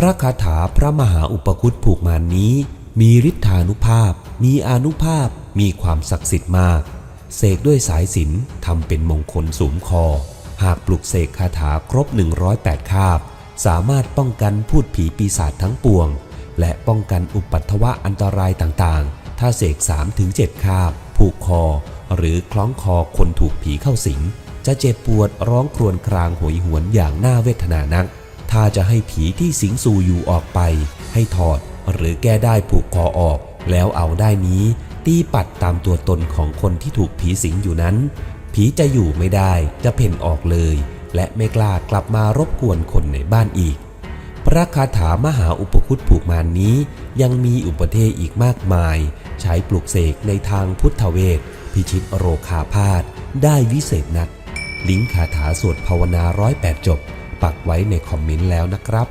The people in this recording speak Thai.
พระคาถาพระมหาอุปคุตผูกมานนี้ มีฤทธานุภาพ มีอนุภาพ มีความศักดิ์สิทธิ์มาก เสกด้วยสายสินทำเป็นมงคลสูมคอ หากปลุกเสกคาถาครบ 108 คาบ สามารถป้องกันพูดผีปีศาจทั้งปวง และป้องกันอุปัตถวะอันตรายต่างๆ ถ้าเสก3-7 คาบ ผูกคอ หรือคล้องคอคนถูกผีเข้าสิง จะเจ็บปวดร้องครวญครางโหยหวนอย่างน่าเวทนานัก ถ้าจะให้ผีที่สิงสู่อยู่ออกไป ให้ถอดหรือแก้ได้ผูกคอออก แล้วเอาได้นี้ ตีปัดตามตัวตนของคนที่ถูกผีสิงอยู่นั้น ผีจะอยู่ไม่ได้จะเพ่นออกเลย และไม่กล้ากลับมารบกวนคนในบ้านอีก พระคาถามหาอุปคุตผูกมานนี้ ยังมีอุปเทศอีกมากมาย ใช้ปลุกเสกในทางพุทธเวทพิชิตโรคาพาธได้วิเศษนัก ลิงคาถาสวดภาวนาร้อยแปดจบ ปักไว้ในคอมเมนต์แล้วนะครับ